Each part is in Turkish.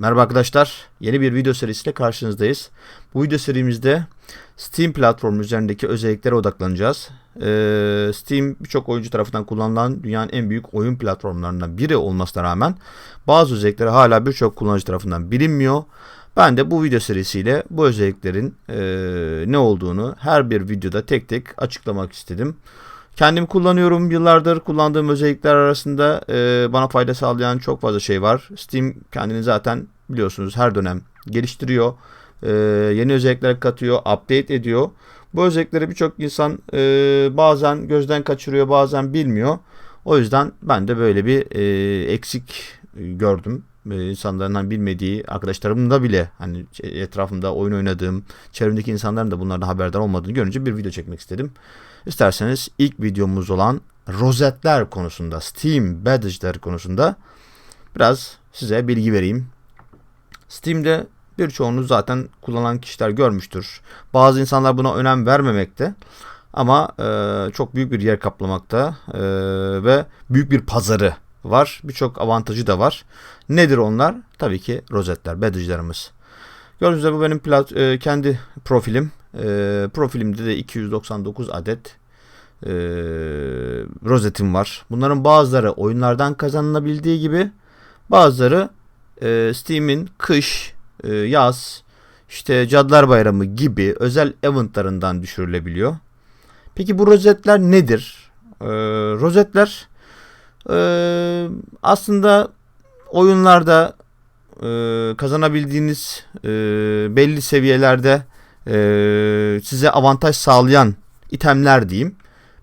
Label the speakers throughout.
Speaker 1: Merhaba arkadaşlar. Yeni bir video serisiyle karşınızdayız. Bu video serimizde Steam platformu üzerindeki özelliklere odaklanacağız. Ee, Steam birçok oyuncu tarafından kullanılan dünyanın en büyük oyun platformlarından biri olmasına rağmen bazı özellikleri hala birçok kullanıcı tarafından bilinmiyor. Ben de bu video serisiyle bu özelliklerin e, ne olduğunu her bir videoda tek tek açıklamak istedim. Kendim kullanıyorum. Yıllardır kullandığım özellikler arasında e, bana fayda sağlayan çok fazla şey var. Steam kendini zaten biliyorsunuz her dönem geliştiriyor. E, yeni özellikler katıyor, update ediyor. Bu özellikleri birçok insan e, bazen gözden kaçırıyor, bazen bilmiyor. O yüzden ben de böyle bir e, eksik gördüm. E, insanların bilmediği, arkadaşlarımın da bile hani etrafımda oyun oynadığım, çevremdeki insanların da bunlardan haberdar olmadığını görünce bir video çekmek istedim. İsterseniz ilk videomuz olan rozetler konusunda, Steam Badge'ler konusunda biraz size bilgi vereyim. Steam'de birçoğunuz zaten kullanan kişiler görmüştür. Bazı insanlar buna önem vermemekte. Ama e, çok büyük bir yer kaplamakta e, ve büyük bir pazarı var. Birçok avantajı da var. Nedir onlar? Tabii ki rozetler, badge'larımız. Gördüğünüz gibi bu benim plat, e, kendi profilim. E, profilimde de 299 adet e, rozetim var. Bunların bazıları oyunlardan kazanılabildiği gibi bazıları e, Steam'in kış, e, yaz, işte Cadılar Bayramı gibi özel eventlarından düşürülebiliyor. Peki bu rozetler nedir? E, rozetler e, aslında oyunlarda e, kazanabildiğiniz e, belli seviyelerde e, size avantaj sağlayan itemler diyeyim.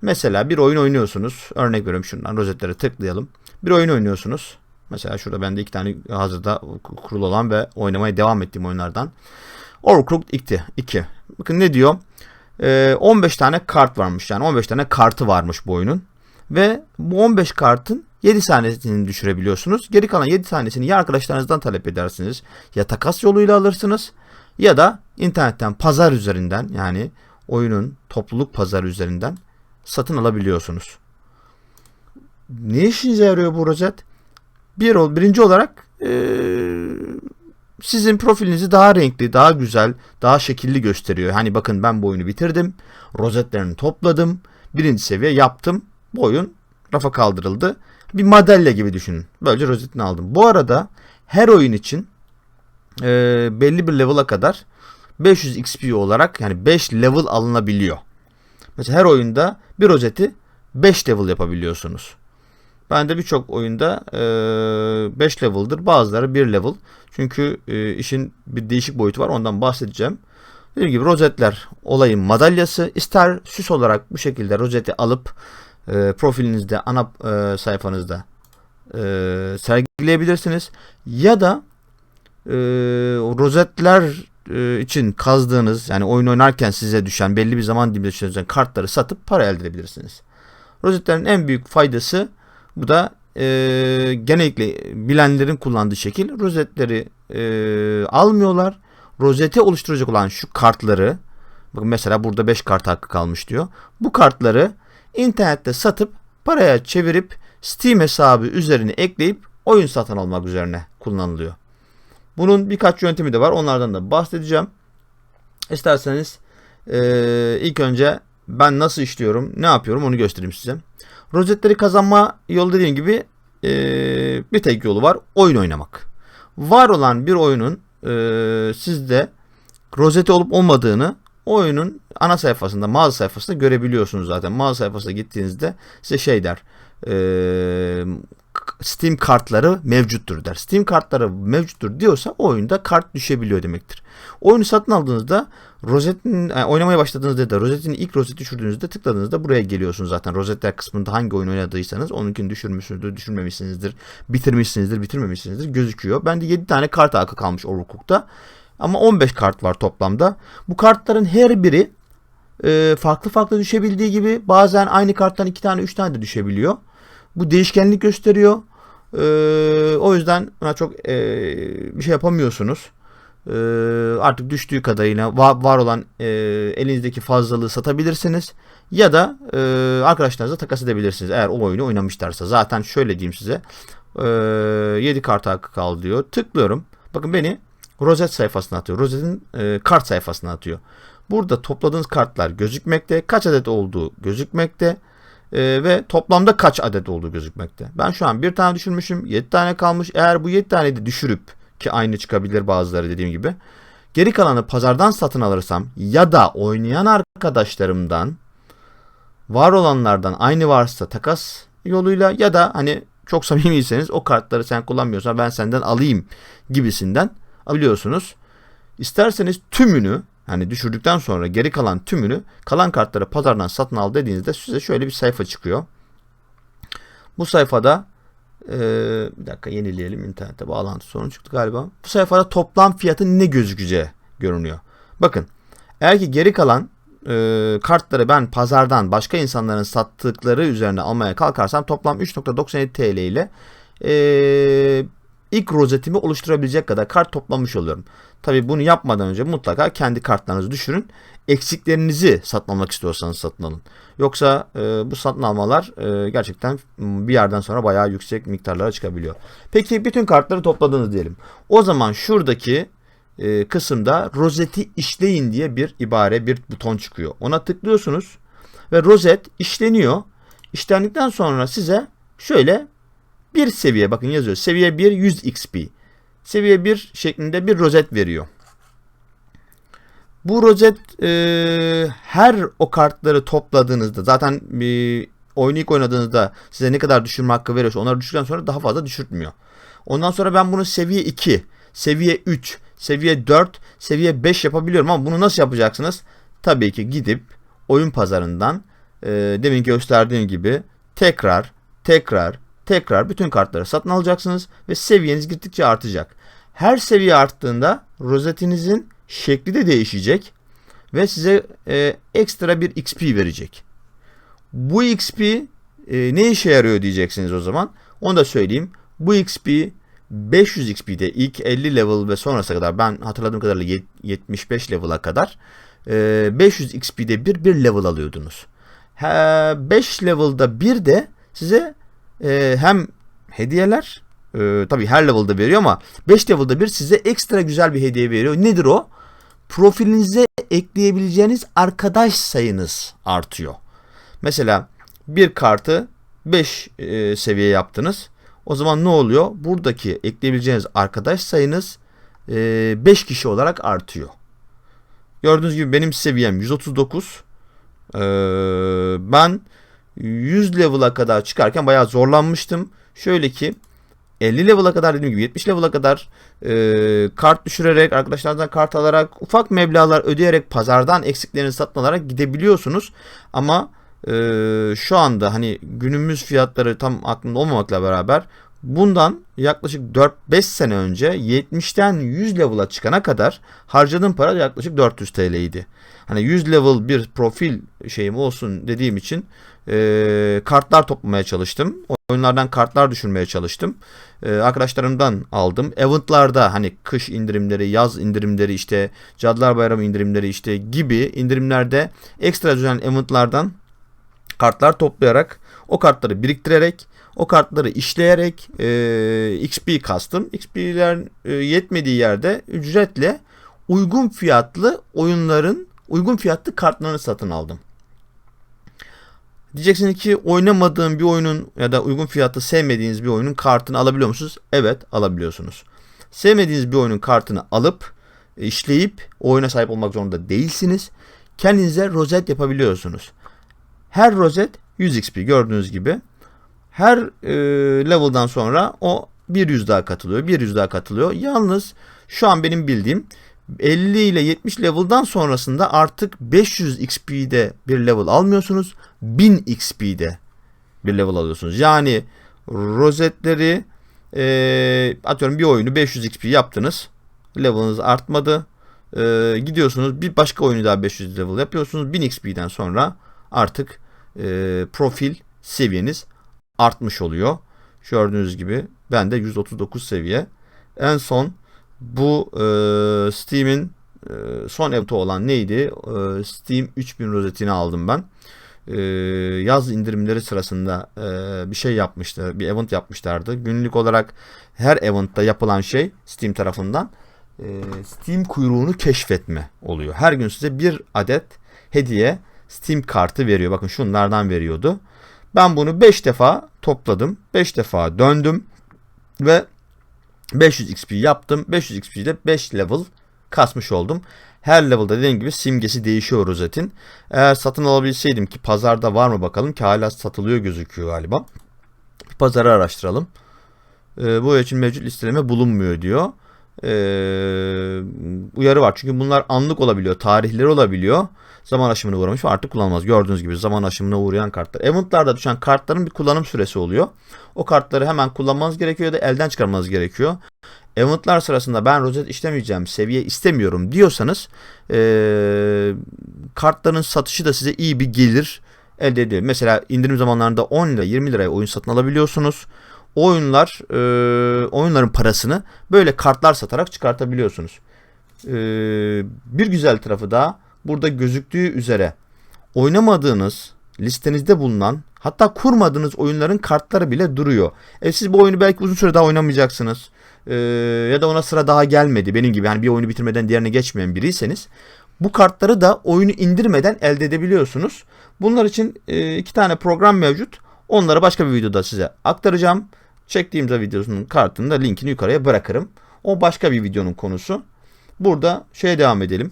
Speaker 1: Mesela bir oyun oynuyorsunuz. Örnek veriyorum şundan rozetlere tıklayalım. Bir oyun oynuyorsunuz. Mesela şurada bende iki tane hazırda kurulu olan ve oynamaya devam ettiğim oyunlardan. Overcooked 2. 2. Bakın ne diyor? Ee, 15 tane kart varmış. Yani 15 tane kartı varmış bu oyunun. Ve bu 15 kartın 7 tanesini düşürebiliyorsunuz. Geri kalan 7 tanesini ya arkadaşlarınızdan talep edersiniz ya takas yoluyla alırsınız ya da internetten pazar üzerinden yani oyunun topluluk pazarı üzerinden satın alabiliyorsunuz. Ne işinize yarıyor bu rozet? Bir, birinci olarak e, sizin profilinizi daha renkli, daha güzel, daha şekilli gösteriyor. Hani bakın ben bu oyunu bitirdim. Rozetlerini topladım. Birinci seviye yaptım. Bu oyun rafa kaldırıldı. Bir madalya gibi düşünün. Böylece rozetini aldım. Bu arada her oyun için e, belli bir level'a kadar 500 XP olarak yani 5 level alınabiliyor. Mesela her oyunda bir rozeti 5 level yapabiliyorsunuz. Ben de birçok oyunda 5 e, level'dır. Bazıları 1 level. Çünkü e, işin bir değişik boyutu var. Ondan bahsedeceğim. Dediğim gibi rozetler olayın madalyası. İster süs olarak bu şekilde rozeti alıp e, profilinizde, ana e, sayfanızda e, sergileyebilirsiniz. Ya da e, rozetler için kazdığınız yani oyun oynarken size düşen belli bir zaman diliminde düşen kartları satıp para elde edebilirsiniz. Rozetlerin en büyük faydası bu da e, genellikle bilenlerin kullandığı şekil rozetleri e, almıyorlar. Rozete oluşturacak olan şu kartları bakın mesela burada 5 kart hakkı kalmış diyor. Bu kartları internette satıp paraya çevirip Steam hesabı üzerine ekleyip oyun satın almak üzerine kullanılıyor. Bunun birkaç yöntemi de var. Onlardan da bahsedeceğim. İsterseniz e, ilk önce ben nasıl işliyorum, ne yapıyorum onu göstereyim size. Rozetleri kazanma yolu dediğim gibi e, bir tek yolu var. Oyun oynamak. Var olan bir oyunun e, sizde rozeti olup olmadığını oyunun ana sayfasında, mağaza sayfasında görebiliyorsunuz zaten. Mağaza sayfasına gittiğinizde size şey der. E, Steam kartları mevcuttur der. Steam kartları mevcuttur diyorsa oyunda kart düşebiliyor demektir. Oyunu satın aldığınızda rozetin yani oynamaya başladığınızda da rozetin ilk rozeti düşürdüğünüzde tıkladığınızda buraya geliyorsunuz zaten. Rozetler kısmında hangi oyun oynadıysanız onunkini düşürmüşsünüzdür, düşürmemişsinizdir, bitirmişsinizdir, bitirmemişsinizdir gözüküyor. Bende 7 tane kart hakkı kalmış Overcook'ta. Ama 15 kart var toplamda. Bu kartların her biri e, farklı farklı düşebildiği gibi bazen aynı karttan 2 tane 3 tane de düşebiliyor. Bu değişkenlik gösteriyor. Ee, o yüzden çok e, bir şey yapamıyorsunuz. Ee, artık düştüğü kadarıyla var, var olan e, elinizdeki fazlalığı satabilirsiniz. Ya da e, arkadaşlarınıza takas edebilirsiniz. Eğer o oyunu oynamışlarsa. Zaten şöyle diyeyim size. E, 7 kart hakkı kaldı diyor. Tıklıyorum. Bakın beni rozet sayfasına atıyor. Rozetin e, kart sayfasına atıyor. Burada topladığınız kartlar gözükmekte. Kaç adet olduğu gözükmekte. E, ve toplamda kaç adet olduğu gözükmekte. Ben şu an bir tane düşürmüşüm. 7 tane kalmış. Eğer bu 7 tane de düşürüp ki aynı çıkabilir bazıları dediğim gibi. Geri kalanı pazardan satın alırsam ya da oynayan arkadaşlarımdan var olanlardan aynı varsa takas yoluyla ya da hani çok samimiyseniz o kartları sen kullanmıyorsan ben senden alayım gibisinden alıyorsunuz. İsterseniz tümünü hani düşürdükten sonra geri kalan tümünü kalan kartları pazardan satın al dediğinizde size şöyle bir sayfa çıkıyor. Bu sayfada ee, bir dakika yenileyelim internete bağlantı sorunu çıktı galiba. Bu sayfada toplam fiyatı ne gözükeceği görünüyor. Bakın eğer ki geri kalan e, kartları ben pazardan başka insanların sattıkları üzerine almaya kalkarsam toplam 3.97 TL ile e, ilk rozetimi oluşturabilecek kadar kart toplamış oluyorum. Tabi bunu yapmadan önce mutlaka kendi kartlarınızı düşürün. Eksiklerinizi satın almak istiyorsanız satın alın. Yoksa e, bu satın almalar e, gerçekten bir yerden sonra bayağı yüksek miktarlara çıkabiliyor. Peki bütün kartları topladınız diyelim. O zaman şuradaki e, kısımda rozeti işleyin diye bir ibare, bir buton çıkıyor. Ona tıklıyorsunuz ve rozet işleniyor. İşlendikten sonra size şöyle bir seviye bakın yazıyor. Seviye 1 100 XP. Seviye 1 şeklinde bir rozet veriyor. Bu rozet e, her o kartları topladığınızda zaten bir oyunu ilk oynadığınızda size ne kadar düşürme hakkı veriyorsa onları düşürdükten sonra daha fazla düşürtmüyor. Ondan sonra ben bunu seviye 2, seviye 3, seviye 4, seviye 5 yapabiliyorum ama bunu nasıl yapacaksınız? Tabii ki gidip oyun pazarından e, demin gösterdiğim gibi tekrar tekrar tekrar bütün kartları satın alacaksınız ve seviyeniz gittikçe artacak. Her seviye arttığında rozetinizin şekli de değişecek ve size e, ekstra bir XP verecek. Bu XP e, ne işe yarıyor diyeceksiniz o zaman. Onu da söyleyeyim. Bu XP 500 XP'de ilk 50 level ve sonrası kadar ben hatırladığım kadarıyla 75 level'a kadar 500 XP'de bir bir level alıyordunuz. 5 level'da bir de size e, hem hediyeler e, tabii her level'da veriyor ama 5 level'da bir size ekstra güzel bir hediye veriyor. Nedir o? Profilinize ekleyebileceğiniz arkadaş sayınız artıyor. Mesela bir kartı 5 e, seviye yaptınız. O zaman ne oluyor? Buradaki ekleyebileceğiniz arkadaş sayınız 5 e, kişi olarak artıyor. Gördüğünüz gibi benim seviyem 139. Ee, ben 100 level'a kadar çıkarken bayağı zorlanmıştım. Şöyle ki 50 level'a kadar dediğim gibi 70 level'a kadar e, kart düşürerek arkadaşlardan kart alarak ufak meblağlar ödeyerek pazardan eksiklerini satın alarak gidebiliyorsunuz. Ama e, şu anda hani günümüz fiyatları tam aklımda olmamakla beraber bundan yaklaşık 4-5 sene önce 70'ten 100 level'a çıkana kadar harcadığım para yaklaşık 400 TL idi. Hani 100 level bir profil şeyim olsun dediğim için e, kartlar toplamaya çalıştım. Oyunlardan kartlar düşürmeye çalıştım. E, arkadaşlarımdan aldım. Eventlarda hani kış indirimleri, yaz indirimleri işte Cadılar Bayramı indirimleri işte gibi indirimlerde ekstra düzenli eventlardan kartlar toplayarak o kartları biriktirerek o kartları işleyerek e, XP kastım. XP'ler e, yetmediği yerde ücretle uygun fiyatlı oyunların uygun fiyatlı kartlarını satın aldım. Diyeceksiniz ki oynamadığım bir oyunun ya da uygun fiyatlı sevmediğiniz bir oyunun kartını alabiliyor musunuz? Evet alabiliyorsunuz. Sevmediğiniz bir oyunun kartını alıp işleyip oyuna sahip olmak zorunda değilsiniz. Kendinize rozet yapabiliyorsunuz. Her rozet 100 XP gördüğünüz gibi. Her e, level'dan sonra o bir yüz daha katılıyor. Bir yüz daha katılıyor. Yalnız şu an benim bildiğim 50 ile 70 level'dan sonrasında artık 500 XP'de bir level almıyorsunuz. 1000 XP'de bir level alıyorsunuz. Yani rozetleri e, atıyorum bir oyunu 500 XP yaptınız. Level'ınız artmadı. E, gidiyorsunuz bir başka oyunu daha 500 level yapıyorsunuz. 1000 XP'den sonra artık e, profil seviyeniz artmış oluyor. Gördüğünüz gibi ben de 139 seviye. En son bu e, Steam'in e, son eventi olan neydi? E, Steam 3000 rozetini aldım ben. e, yaz indirimleri sırasında e, bir şey yapmıştı. Bir event yapmışlardı. Günlük olarak her eventta yapılan şey Steam tarafından e, Steam kuyruğunu keşfetme oluyor. Her gün size bir adet hediye Steam kartı veriyor. Bakın şunlardan veriyordu. Ben bunu 5 defa topladım. 5 defa döndüm ve 500 XP yaptım. 500 XP ile 5 level kasmış oldum. Her level'da dediğim gibi simgesi değişiyor rozetin. Eğer satın alabilseydim ki pazarda var mı bakalım ki hala satılıyor gözüküyor galiba. Pazarı araştıralım. Ee, bu için mevcut listeleme bulunmuyor diyor. Ee, uyarı var çünkü bunlar anlık olabiliyor, tarihleri olabiliyor. Zaman aşımına uğramış ve artık kullanılmaz. Gördüğünüz gibi zaman aşımına uğrayan kartlar. Eventlarda düşen kartların bir kullanım süresi oluyor. O kartları hemen kullanmanız gerekiyor ya da elden çıkarmanız gerekiyor. Eventlar sırasında ben rozet işlemeyeceğim, seviye istemiyorum diyorsanız ee, kartların satışı da size iyi bir gelir elde ediyor. Mesela indirim zamanlarında 10 lira 20 liraya oyun satın alabiliyorsunuz. Oyunlar e, oyunların parasını böyle kartlar satarak çıkartabiliyorsunuz. E, bir güzel tarafı da burada gözüktüğü üzere oynamadığınız listenizde bulunan hatta kurmadığınız oyunların kartları bile duruyor. E siz bu oyunu belki uzun süre daha oynamayacaksınız. E, ya da ona sıra daha gelmedi. Benim gibi hani bir oyunu bitirmeden diğerine geçmeyen biriyseniz bu kartları da oyunu indirmeden elde edebiliyorsunuz. Bunlar için e, iki tane program mevcut. Onları başka bir videoda size aktaracağım. Çektiğimde videosunun kartını da linkini yukarıya bırakırım. O başka bir videonun konusu. Burada şeye devam edelim.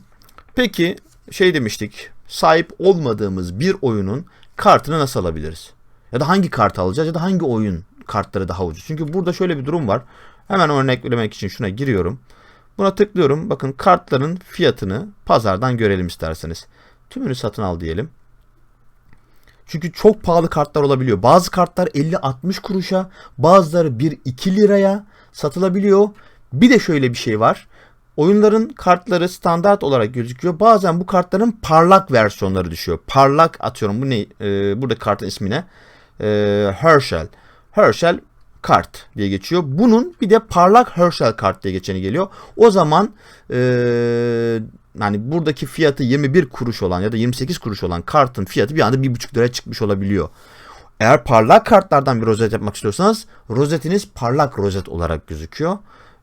Speaker 1: Peki şey demiştik. Sahip olmadığımız bir oyunun kartını nasıl alabiliriz? Ya da hangi kart alacağız ya da hangi oyun kartları daha ucuz? Çünkü burada şöyle bir durum var. Hemen örneklemek için şuna giriyorum. Buna tıklıyorum. Bakın kartların fiyatını pazardan görelim isterseniz. Tümünü satın al diyelim. Çünkü çok pahalı kartlar olabiliyor. Bazı kartlar 50-60 kuruşa, bazıları 1-2 liraya satılabiliyor. Bir de şöyle bir şey var. Oyunların kartları standart olarak gözüküyor. Bazen bu kartların parlak versiyonları düşüyor. Parlak atıyorum bu ne? Ee, burada kartın ismine. Ee, Herschel. Herschel kart diye geçiyor. Bunun bir de parlak Herschel kart diye geçeni geliyor. O zaman ee, yani buradaki fiyatı 21 kuruş olan ya da 28 kuruş olan kartın fiyatı bir anda 1,5 liraya çıkmış olabiliyor. Eğer parlak kartlardan bir rozet yapmak istiyorsanız rozetiniz parlak rozet olarak gözüküyor.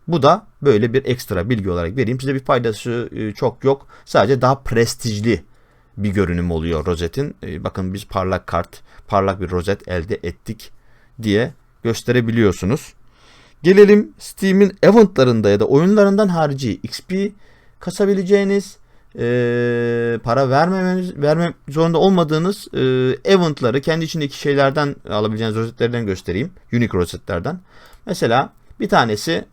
Speaker 1: Bu da böyle bir ekstra bilgi olarak vereyim. Size bir faydası e, çok yok. Sadece daha prestijli bir görünüm oluyor rozetin. E, bakın biz parlak kart, parlak bir rozet elde ettik diye gösterebiliyorsunuz. Gelelim Steam'in eventlarında ya da oyunlarından harici XP kasabileceğiniz e, para vermemeniz verme zorunda olmadığınız e, eventları kendi içindeki şeylerden alabileceğiniz rozetlerden göstereyim. Unique rozetlerden. Mesela bir tanesi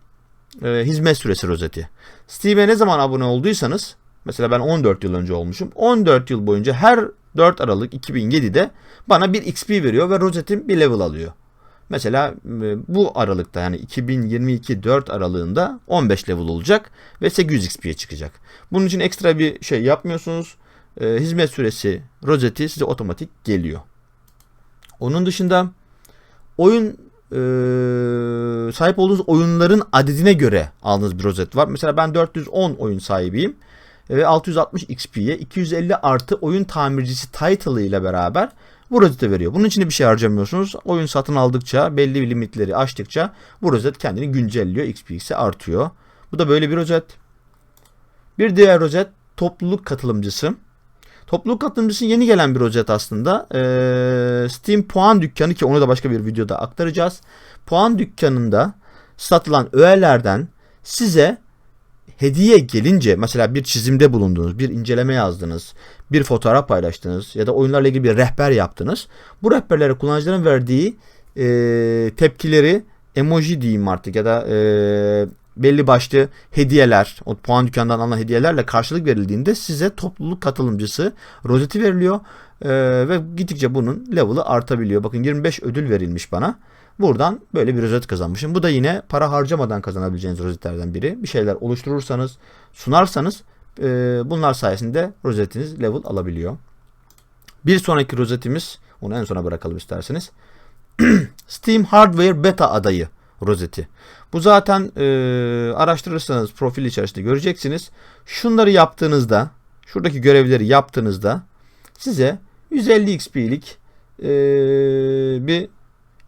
Speaker 1: e, hizmet süresi rozeti. Steam'e ne zaman abone olduysanız mesela ben 14 yıl önce olmuşum. 14 yıl boyunca her 4 Aralık 2007'de bana bir XP veriyor ve rozetim bir level alıyor. Mesela e, bu aralıkta yani 2022 4 aralığında 15 level olacak ve 800 XP'ye çıkacak. Bunun için ekstra bir şey yapmıyorsunuz. E, hizmet süresi rozeti size otomatik geliyor. Onun dışında oyun e, sahip olduğunuz oyunların adedine göre aldığınız bir rozet var. Mesela ben 410 oyun sahibiyim ve 660 XP'ye 250 artı oyun tamircisi title ile beraber bu rozeti veriyor. Bunun için de bir şey harcamıyorsunuz. Oyun satın aldıkça belli bir limitleri aştıkça bu rozet kendini güncelliyor. XP'si artıyor. Bu da böyle bir rozet. Bir diğer rozet topluluk katılımcısı. Topluluk katılımcısı yeni gelen bir rozet aslında. Ee, Steam puan dükkanı ki onu da başka bir videoda aktaracağız. Puan dükkanında satılan öğelerden size hediye gelince mesela bir çizimde bulundunuz, bir inceleme yazdınız, bir fotoğraf paylaştınız ya da oyunlarla ilgili bir rehber yaptınız. Bu rehberlere kullanıcıların verdiği e, tepkileri emoji diyeyim artık ya da e, belli başlı hediyeler, o puan dükkanından alınan hediyelerle karşılık verildiğinde size topluluk katılımcısı rozeti veriliyor e, ve gittikçe bunun level'ı artabiliyor. Bakın 25 ödül verilmiş bana. Buradan böyle bir rozet kazanmışım. Bu da yine para harcamadan kazanabileceğiniz rozetlerden biri. Bir şeyler oluşturursanız, sunarsanız e, bunlar sayesinde rozetiniz level alabiliyor. Bir sonraki rozetimiz, onu en sona bırakalım isterseniz. Steam Hardware Beta adayı rozeti. Bu zaten e, araştırırsanız profil içerisinde göreceksiniz. Şunları yaptığınızda, şuradaki görevleri yaptığınızda size 150 XP'lik e, bir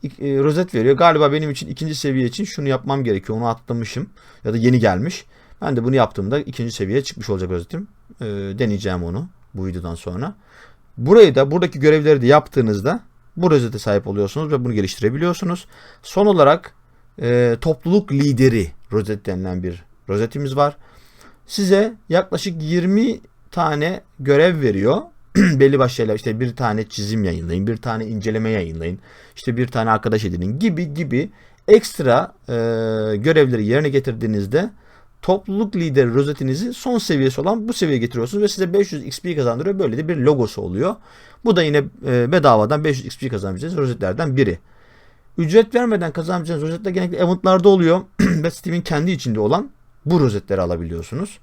Speaker 1: e, rozet veriyor. Galiba benim için ikinci seviye için şunu yapmam gerekiyor. Onu atlamışım. Ya da yeni gelmiş. Ben de bunu yaptığımda ikinci seviyeye çıkmış olacak rozetim. E, deneyeceğim onu bu videodan sonra. Burayı da buradaki görevleri de yaptığınızda bu rozete sahip oluyorsunuz ve bunu geliştirebiliyorsunuz. Son olarak e, topluluk lideri rozet denilen bir rozetimiz var. Size yaklaşık 20 tane görev veriyor. Belli başlı şeyler işte bir tane çizim yayınlayın, bir tane inceleme yayınlayın, işte bir tane arkadaş edinin gibi gibi ekstra e, görevleri yerine getirdiğinizde topluluk lideri rozetinizi son seviyesi olan bu seviyeye getiriyorsunuz ve size 500 XP kazandırıyor. Böyle de bir logosu oluyor. Bu da yine e, bedavadan 500 XP kazanabileceğiniz rozetlerden biri. Ücret vermeden kazanabileceğiniz rozetler genellikle eventlarda oluyor ve Steam'in kendi içinde olan bu rozetleri alabiliyorsunuz.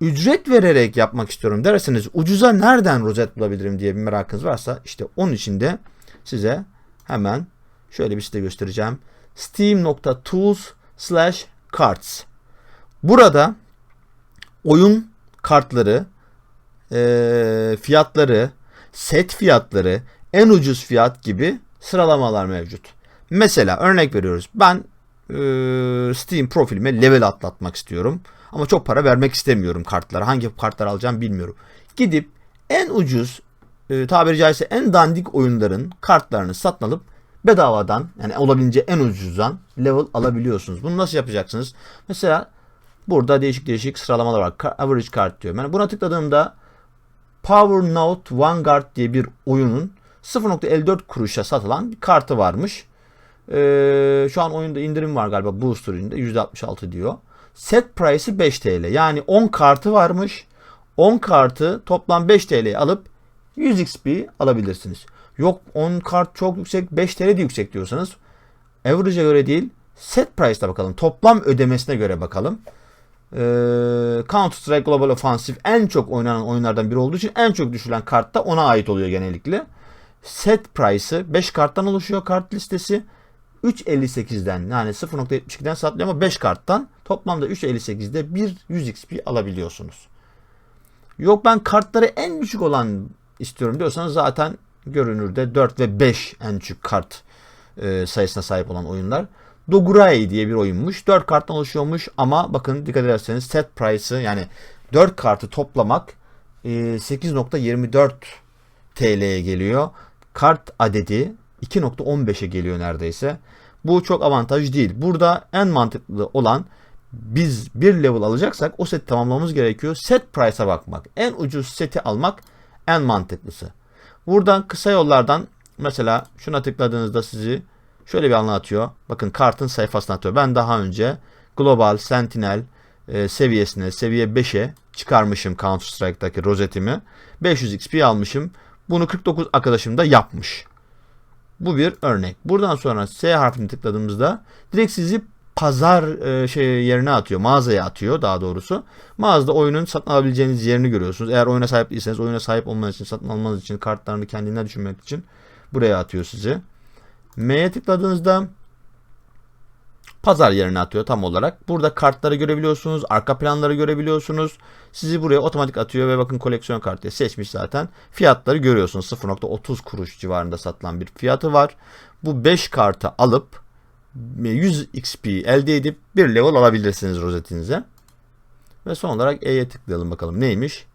Speaker 1: Ücret vererek yapmak istiyorum derseniz ucuza nereden rozet bulabilirim diye bir merakınız varsa işte onun için de size hemen şöyle bir site göstereceğim. steam.tools slash cards Burada oyun kartları, fiyatları, set fiyatları, en ucuz fiyat gibi sıralamalar mevcut. Mesela örnek veriyoruz. Ben e, Steam profilime level atlatmak istiyorum. Ama çok para vermek istemiyorum kartlara. Hangi kartlar alacağım bilmiyorum. Gidip en ucuz e, tabiri caizse en dandik oyunların kartlarını satın alıp bedavadan yani olabildiğince en ucuzdan level alabiliyorsunuz. Bunu nasıl yapacaksınız? Mesela Burada değişik değişik sıralamalar var. Average card diyor. Yani buna tıkladığımda Power Note Vanguard diye bir oyunun 0.54 kuruşa satılan bir kartı varmış. Ee, şu an oyunda indirim var galiba Booster üründe %66 diyor. Set price'ı 5 TL. Yani 10 kartı varmış. 10 kartı toplam 5 TL'ye alıp 100 XP alabilirsiniz. Yok 10 kart çok yüksek 5 TL de yüksek diyorsanız average'e göre değil set price'da bakalım. Toplam ödemesine göre bakalım e, Counter Strike Global Offensive en çok oynanan oyunlardan biri olduğu için en çok düşülen kart da ona ait oluyor genellikle. Set price'ı 5 karttan oluşuyor kart listesi. 3.58'den yani 0.72'den satılıyor ama 5 karttan toplamda 3.58'de bir 100 XP alabiliyorsunuz. Yok ben kartları en düşük olan istiyorum diyorsanız zaten görünürde 4 ve 5 en düşük kart e, sayısına sahip olan oyunlar. Dogurai diye bir oyunmuş. 4 karttan oluşuyormuş ama bakın dikkat ederseniz set price'ı yani 4 kartı toplamak 8.24 e, TL'ye geliyor. Kart adedi 2.15'e geliyor neredeyse. Bu çok avantaj değil. Burada en mantıklı olan biz bir level alacaksak o seti tamamlamamız gerekiyor. Set price'a bakmak. En ucuz seti almak en mantıklısı. Buradan kısa yollardan mesela şuna tıkladığınızda sizi şöyle bir anlatıyor. Bakın kartın sayfasını atıyor. Ben daha önce Global Sentinel e, seviyesine, seviye 5'e çıkarmışım Counter Strike'daki rozetimi. 500 XP almışım. Bunu 49 arkadaşım da yapmış. Bu bir örnek. Buradan sonra S harfini tıkladığımızda direkt sizi pazar e, şey yerine atıyor. Mağazaya atıyor daha doğrusu. Mağazada oyunun satın alabileceğiniz yerini görüyorsunuz. Eğer oyuna sahip değilseniz oyuna sahip olmanız için, satın almanız için, kartlarını kendinden düşünmek için buraya atıyor sizi. M'ye tıkladığınızda pazar yerine atıyor tam olarak. Burada kartları görebiliyorsunuz. Arka planları görebiliyorsunuz. Sizi buraya otomatik atıyor ve bakın koleksiyon kartı seçmiş zaten. Fiyatları görüyorsunuz. 0.30 kuruş civarında satılan bir fiyatı var. Bu 5 kartı alıp 100 XP elde edip bir level alabilirsiniz rozetinize. Ve son olarak E'ye tıklayalım bakalım neymiş.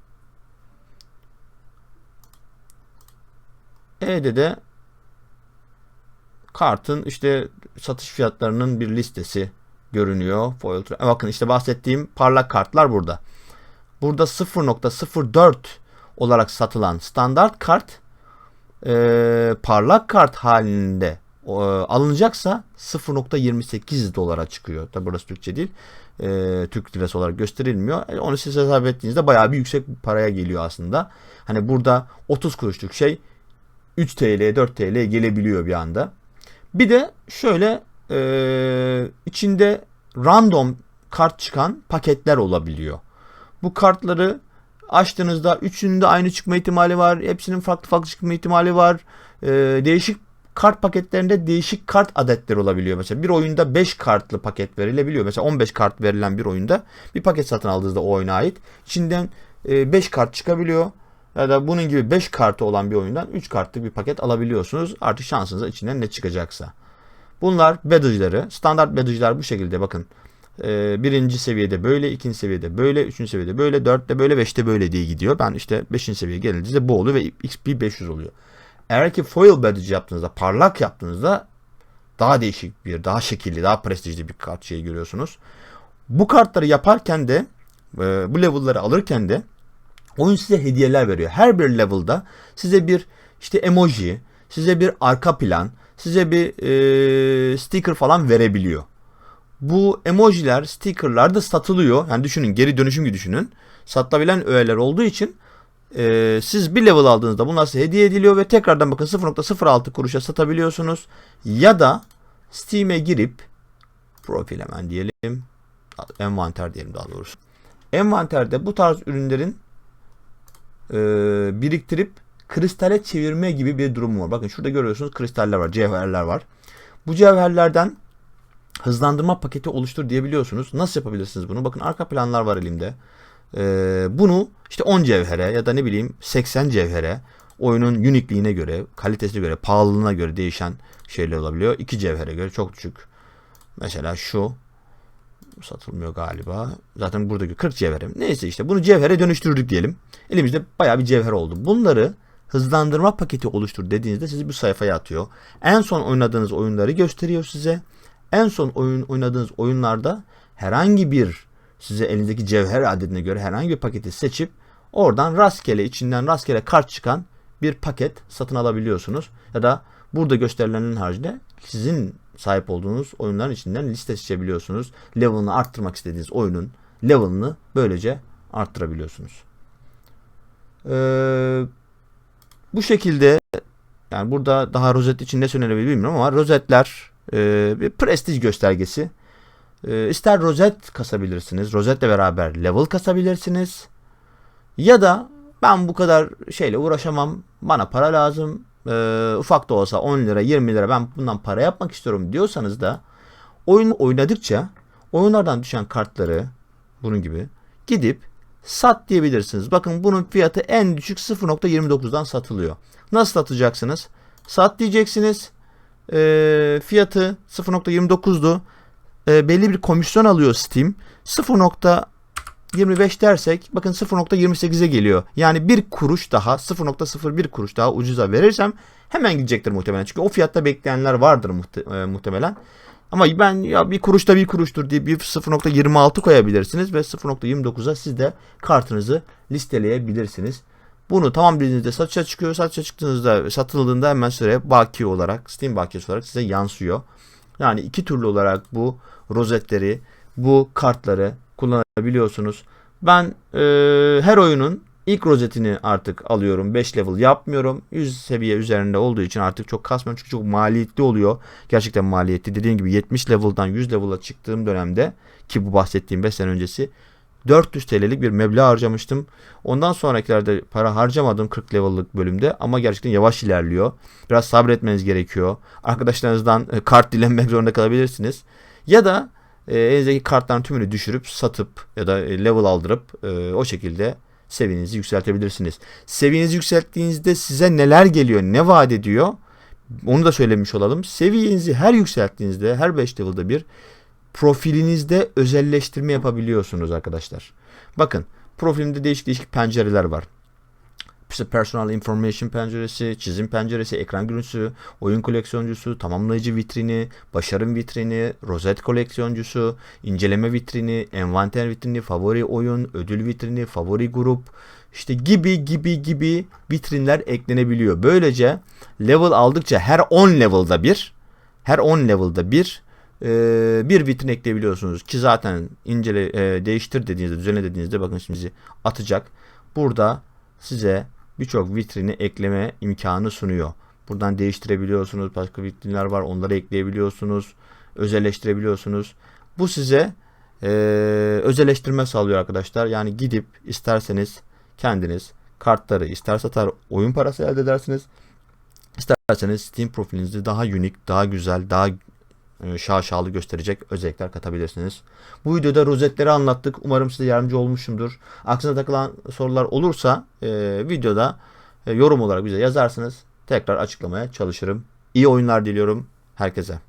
Speaker 1: E'de de kartın işte satış fiyatlarının bir listesi görünüyor. Foil Bakın işte bahsettiğim parlak kartlar burada. Burada 0.04 olarak satılan standart kart e, parlak kart halinde e, alınacaksa 0.28 dolara çıkıyor. Tabi burası Türkçe değil. E, Türk lirası olarak gösterilmiyor. E, onu siz hesap ettiğinizde bayağı bir yüksek paraya geliyor aslında. Hani burada 30 kuruşluk şey 3 TL 4 TL gelebiliyor bir anda. Bir de şöyle e, içinde random kart çıkan paketler olabiliyor. Bu kartları açtığınızda üçünün de aynı çıkma ihtimali var. Hepsinin farklı farklı çıkma ihtimali var. E, değişik kart paketlerinde değişik kart adetleri olabiliyor. Mesela bir oyunda 5 kartlı paket verilebiliyor. Mesela 15 kart verilen bir oyunda bir paket satın aldığınızda o oyuna ait. İçinden 5 e, kart çıkabiliyor. Ya da bunun gibi 5 kartı olan bir oyundan 3 kartlık bir paket alabiliyorsunuz. Artık şansınıza içinden ne çıkacaksa. Bunlar badge'ları. Standart badge'lar bu şekilde bakın. Ee, birinci seviyede böyle, ikinci seviyede böyle, üçüncü seviyede böyle, dörtte böyle, beşte böyle diye gidiyor. Ben işte beşinci seviyeye gelince bu oluyor ve XP 500 oluyor. Eğer ki foil badge yaptığınızda, parlak yaptığınızda daha değişik bir, daha şekilli, daha prestijli bir kart şeyi görüyorsunuz. Bu kartları yaparken de, e, bu level'ları alırken de oyun size hediyeler veriyor. Her bir level'da size bir işte emoji, size bir arka plan, size bir e, sticker falan verebiliyor. Bu emojiler, stickerlar da satılıyor. Yani düşünün geri dönüşüm gibi düşünün. Satılabilen öğeler olduğu için e, siz bir level aldığınızda bunlar size hediye ediliyor ve tekrardan bakın 0.06 kuruşa satabiliyorsunuz. Ya da Steam'e girip profil hemen diyelim. Envanter diyelim daha doğrusu. Envanterde bu tarz ürünlerin e, biriktirip kristale çevirme gibi bir durum var. Bakın şurada görüyorsunuz kristaller var, cevherler var. Bu cevherlerden hızlandırma paketi oluştur diyebiliyorsunuz. Nasıl yapabilirsiniz bunu? Bakın arka planlar var elimde. Ee, bunu işte 10 cevhere ya da ne bileyim 80 cevhere oyunun unikliğine göre, kalitesine göre, pahalılığına göre değişen şeyler olabiliyor. 2 cevhere göre çok düşük. Mesela şu satılmıyor galiba. Zaten buradaki 40 cevherim. Neyse işte bunu cevhere dönüştürdük diyelim. Elimizde bayağı bir cevher oldu. Bunları hızlandırma paketi oluştur dediğinizde sizi bu sayfaya atıyor. En son oynadığınız oyunları gösteriyor size. En son oyun oynadığınız oyunlarda herhangi bir size elindeki cevher adedine göre herhangi bir paketi seçip oradan rastgele içinden rastgele kart çıkan bir paket satın alabiliyorsunuz. Ya da burada gösterilenin haricinde sizin sahip olduğunuz oyunların içinden liste seçebiliyorsunuz. Level'ını arttırmak istediğiniz oyunun level'ını böylece arttırabiliyorsunuz. Ee, bu şekilde yani burada daha rozet için ne söylenebilir bilmiyorum ama rozetler e, bir prestij göstergesi. E, ister rozet kasabilirsiniz. Rozetle beraber level kasabilirsiniz. Ya da ben bu kadar şeyle uğraşamam. Bana para lazım. E, ufak da olsa 10 lira 20 lira ben bundan para yapmak istiyorum diyorsanız da oyun oynadıkça oyunlardan düşen kartları bunun gibi gidip sat diyebilirsiniz. Bakın bunun fiyatı en düşük 0.29'dan satılıyor. Nasıl satacaksınız? Sat diyeceksiniz. E, fiyatı 0.29'du. E, belli bir komisyon alıyor Steam. 0.25 dersek bakın 0.28'e geliyor. Yani bir kuruş daha 0.01 kuruş daha ucuza verirsem hemen gidecektir muhtemelen. Çünkü o fiyatta bekleyenler vardır e, muhtemelen. Ama ben ya bir kuruş da bir kuruştur diye bir 0.26 koyabilirsiniz ve 0.29'a siz de kartınızı listeleyebilirsiniz. Bunu tamam dediğinizde satışa çıkıyor. Satışa çıktığınızda satıldığında hemen size baki olarak Steam bakiyesi olarak size yansıyor. Yani iki türlü olarak bu rozetleri, bu kartları kullanabiliyorsunuz. Ben e, her oyunun ilk rozetini artık alıyorum. 5 level yapmıyorum. 100 seviye üzerinde olduğu için artık çok kasmıyorum. Çünkü çok maliyetli oluyor. Gerçekten maliyetli. Dediğim gibi 70 level'dan 100 level'a çıktığım dönemde ki bu bahsettiğim 5 sene öncesi 400 TL'lik bir meblağ harcamıştım. Ondan sonrakilerde para harcamadım 40 level'lık bölümde ama gerçekten yavaş ilerliyor. Biraz sabretmeniz gerekiyor. Arkadaşlarınızdan e, kart dilenmek zorunda kalabilirsiniz. Ya da e, elinizdeki kartların tümünü düşürüp satıp ya da e, level aldırıp e, o şekilde seviyenizi yükseltebilirsiniz. Seviyenizi yükselttiğinizde size neler geliyor, ne vaat ediyor? Onu da söylemiş olalım. Seviyenizi her yükselttiğinizde, her 5 level'da bir profilinizde özelleştirme yapabiliyorsunuz arkadaşlar. Bakın profilimde değişik değişik pencereler var. İşte personal information penceresi, çizim penceresi, ekran görüntüsü, oyun koleksiyoncusu, tamamlayıcı vitrini, başarım vitrini, rozet koleksiyoncusu, inceleme vitrini, envanter vitrini, favori oyun, ödül vitrini, favori grup, işte gibi gibi gibi vitrinler eklenebiliyor. Böylece level aldıkça her 10 level'da bir, her 10 level'da bir e, bir vitrin ekleyebiliyorsunuz ki zaten incele e, değiştir dediğinizde düzenle dediğinizde bakın şimdi atacak. Burada size birçok vitrini ekleme imkanı sunuyor. Buradan değiştirebiliyorsunuz. Başka vitrinler var. Onları ekleyebiliyorsunuz. Özelleştirebiliyorsunuz. Bu size e, özelleştirme sağlıyor arkadaşlar. Yani gidip isterseniz kendiniz kartları ister satar oyun parası elde edersiniz. İsterseniz Steam profilinizi daha unik, daha güzel, daha şaşalı gösterecek özellikler katabilirsiniz. Bu videoda rozetleri anlattık. Umarım size yardımcı olmuşumdur. Aklınıza takılan sorular olursa e, videoda e, yorum olarak bize yazarsınız. Tekrar açıklamaya çalışırım. İyi oyunlar diliyorum herkese.